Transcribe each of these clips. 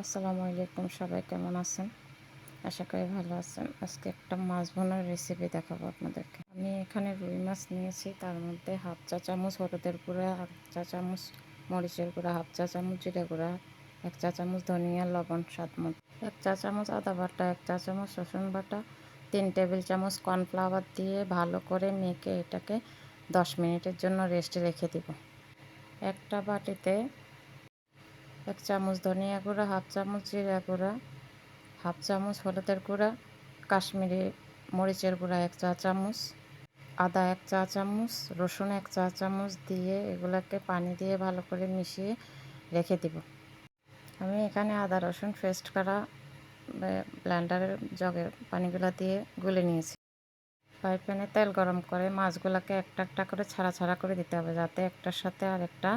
আসসালামু আলাইকুম, সবাই কেমন আছেন? আশা করি ভালো আছেন। আজকে একটা মাছ বোনার রেসিপি দেখাবো আপনাদেরকে। আমি এখানে রুই মাছ নিয়েছি, তার মধ্যে হাফ চা চামচ হলুদের গুঁড়া, হাফ চা চামচ মরিচের গুঁড়া, হাফ চা চামচ জিরে গুঁড়া, এক চা চামচ ধনিয়া, লবণ, স্বাদ মতো। এক চা চামচ আদা বাটা, এক চা চামচ রসুন বাটা, তিন টেবিল চামচ কর্নফ্লাওয়ার দিয়ে ভালো করে মেখে এটাকে দশ মিনিটের জন্য রেস্টে রেখে দিব। একটা বাটিতে এক চামচ ধনিয়া গুঁড়া, হাফ চামচ জিরা গুঁড়া, হাফ চামচ হলুদের গুঁড়া, কাশ্মীরি মরিচের গুঁড়া এক চা চামচ, আদা এক চা চামচ, রসুন এক চা চামচ দিয়ে এগুলোকে পানি দিয়ে ভালো করে মিশিয়ে রেখে দিব। আমি এখানে আদা, রসুন পেস্ট করা ব্ল্যান্ডারের জগের পানিগুলো দিয়ে গুলে নিয়েছি। ফ্রাই প্যানে তেল গরম করে মাছগুলোকে একটা একটা করে ছাড়া ছাড়া করে দিতে হবে যাতে একটার সাথে আর একটা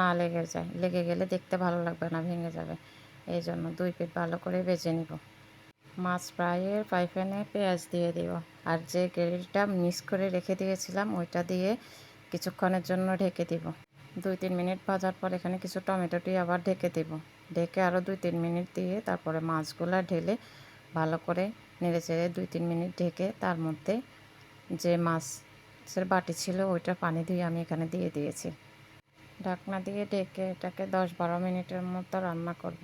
না লেগে যায়। লেগে গেলে দেখতে ভালো লাগবে না, ভেঙে যাবে। এই জন্য দুই পিঠ ভালো করে বেজে নিব। মাছ ফ্রাইয়ের ফ্রাই প্যানে পেঁয়াজ দিয়ে দিব। আর যে গ্রেভিটা মিক্স করে রেখে দিয়েছিলাম, ওইটা দিয়ে কিছুক্ষণের জন্য ঢেকে দিব। দুই তিন মিনিট ভাজার পর এখানে কিছু টমেটোটি আবার ঢেকে দিব। ঢেকে আরও দুই তিন মিনিট দিয়ে তারপরে মাছগুলো ঢেলে ভালো করে নেড়ে চেড়ে দুই তিন মিনিট ঢেকে তার মধ্যে যে মাছের বাটি ছিল ওইটা পানি দিয়ে আমি এখানে দিয়ে দিয়েছি। ঢাকনা দিয়ে ঢেকে এটাকে দশ বারো মিনিটের মতো রান্না করব।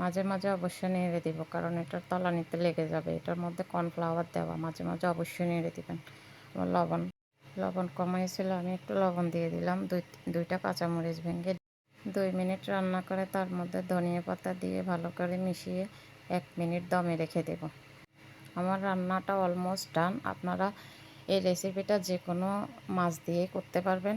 মাঝে মাঝে অবশ্যই নেড়ে দিব, কারণ এটার তলানিতে লেগে যাবে। এটার মধ্যে কর্নফ্লাওয়ার দেওয়া, মাঝে মাঝে অবশ্যই নেড়ে দিবেন। আমার লবণ লবণ কমাইছিল, আমি একটু লবণ দিয়ে দিলাম। দুই, দুইটা কাঁচামরিচ ভেঙে দুই মিনিট রান্না করে তার মধ্যে ধনিয়া পাতা দিয়ে ভালো করে মিশিয়ে এক মিনিট দমে রেখে দেব। আমার রান্নাটা অলমোস্ট ডান আপনারা এই রেসিপিটা যে কোনো মাছ দিয়ে করতে পারবেন।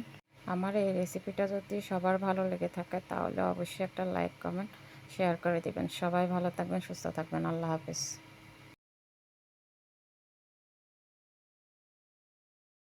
আমার এই রেসিপিটা যদি সবার ভালো লেগে থাকে, তাহলে অবশ্যই একটা লাইক কমেন্ট শেয়ার করে দেবেন। সবাই ভালো থাকবেন, সুস্থ থাকবেন। আল্লাহ হাফিজ।